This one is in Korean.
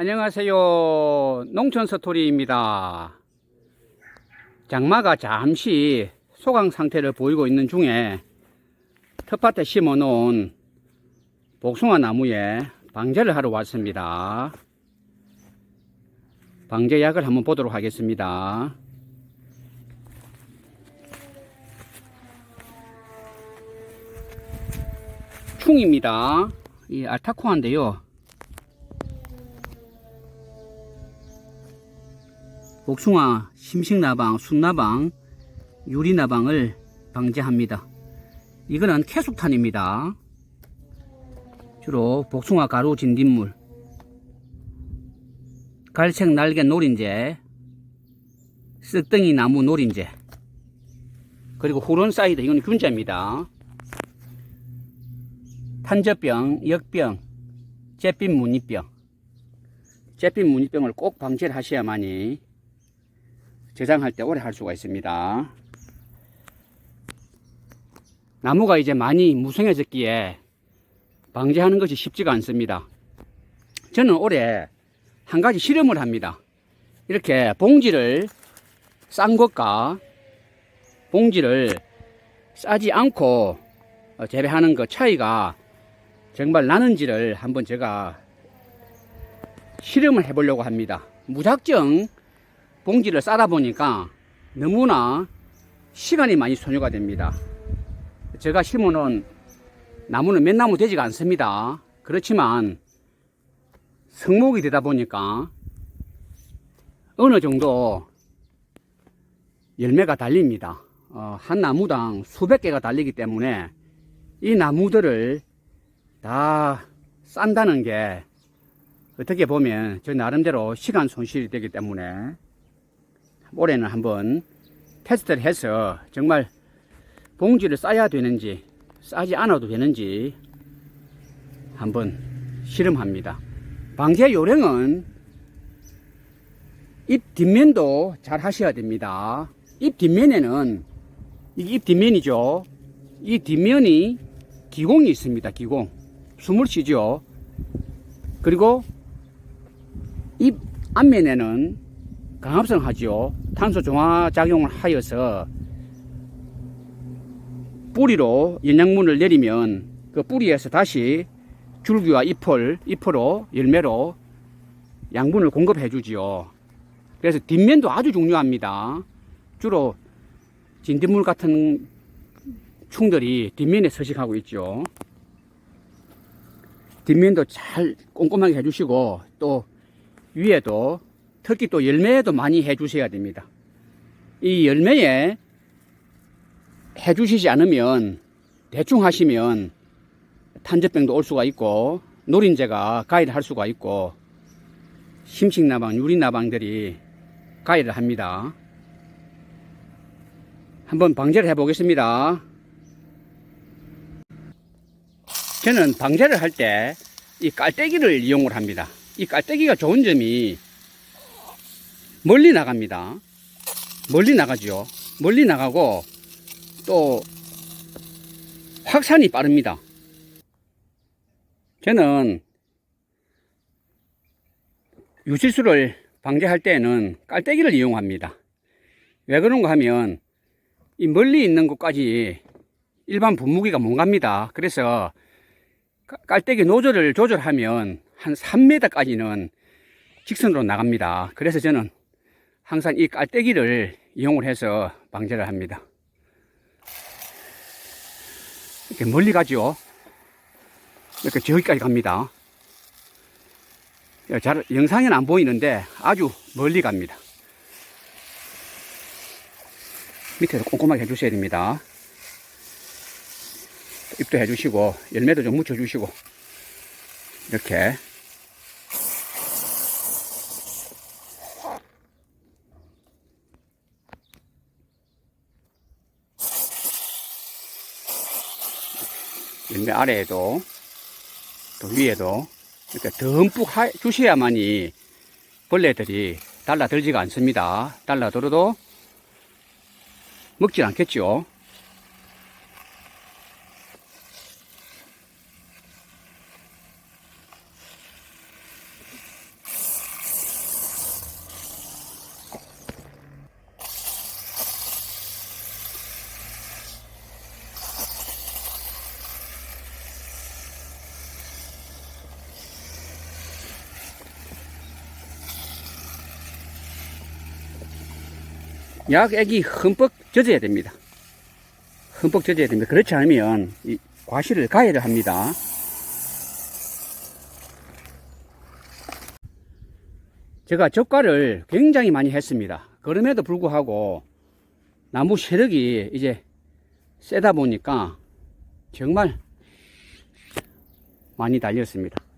안녕하세요. 농촌 서토리입니다. 장마가 잠시 소강 상태를 보이고 있는 중에 텃밭에 심어 놓은 복숭아 나무에 방제를 하러 왔습니다. 방제약을 한번 보도록 하겠습니다. 충입니다. 이 알타코아인데요. 복숭아, 심식나방, 순나방, 유리나방을 방제합니다. 이거는 캐숙탄입니다. 주로 복숭아 가루 진딧물, 갈색 날개 노린재, 쓱덩이 나무 노린재, 그리고 후론사이드, 이건 균제입니다. 탄저병, 역병, 잿빛 무늬병, 잿빛 무늬병을 꼭 방제를 하셔야만이 저장할 때 오래 할 수가 있습니다. 나무가 이제 많이 무성해졌기에 방제하는 것이 쉽지가 않습니다. 저는 올해 한 가지 실험을 합니다. 이렇게 봉지를 싼 것과 봉지를 싸지 않고 어, 재배하는 그 차이가 정말 나는지를 한번 제가 실험을 해보려고 합니다. 무작정 봉지를 싸다 보니까 너무나 시간이 많이 소요가 됩니다. 제가 심어놓은 나무는 몇 나무 되지가 않습니다. 그렇지만 성목이 되다 보니까 어느 정도 열매가 달립니다. 어, 한 나무당 수백 개가 달리기 때문에 이 나무들을 다 싼다는 게 어떻게 보면 저 나름대로 시간 손실이 되기 때문에 올해는 한번 테스트를 해서 정말 봉지를 싸야 되는지 싸지 않아도 되는지 한번 실험합니다. 방제 요령은 잎 뒷면도 잘 하셔야 됩니다. 잎 뒷면에는 이게 잎 뒷면이죠. 이 뒷면이 기공이 있습니다. 기공. 숨을 쉬죠. 그리고 잎 앞면에는 강합성 하지요. 탄소 중화 작용을 하여서 뿌리로 영양분을 내리면 그 뿌리에서 다시 줄기와 잎을, 잎으로 열매로 양분을 공급해 주지요. 그래서 뒷면도 아주 중요합니다. 주로 진딧물 같은 충들이 뒷면에 서식하고 있죠. 뒷면도 잘 꼼꼼하게 해주시고 또 위에도 특히 또 열매에도 많이 해 주셔야 됩니다. 이 열매에 해 주시지 않으면 대충 하시면 탄저병도 올 수가 있고 노린재가 가해를 할 수가 있고 심식나방, 유리나방들이 가해를 합니다. 한번 방제를 해 보겠습니다. 저는 방제를 할 때 이 깔때기를 이용을 합니다. 이 깔때기가 좋은 점이 멀리 나갑니다. 멀리 나가죠. 멀리 나가고 또 확산이 빠릅니다. 저는 유실수를 방제할 때는 깔때기를 이용합니다. 왜 그런가 하면 이 멀리 있는 곳까지 일반 분무기가 못 갑니다. 그래서 깔때기 노즐을 조절하면 한 3m까지는 직선으로 나갑니다. 그래서 저는 항상 이 깔때기를 이용을 해서 방제를 합니다. 이렇게 멀리 가죠. 이렇게 저기까지 갑니다. 잘, 영상에는 안 보이는데 아주 멀리 갑니다. 밑에서 꼼꼼하게 해주셔야 됩니다. 잎도 해주시고 열매도 좀 묻혀주시고 이렇게 열매 아래에도 또 위에도 이렇게 듬뿍 하- 주셔야만이 벌레들이 달라들지가 않습니다. 달라들어도 먹질 않겠죠. 약액이 흠뻑 젖어야 됩니다. 흠뻑 젖어야 됩니다. 그렇지 않으면 이 과실을 가해를 합니다. 제가 젓갈을 굉장히 많이 했습니다. 그럼에도 불구하고 나무 세력이 이제 세다 보니까 정말 많이 달렸습니다.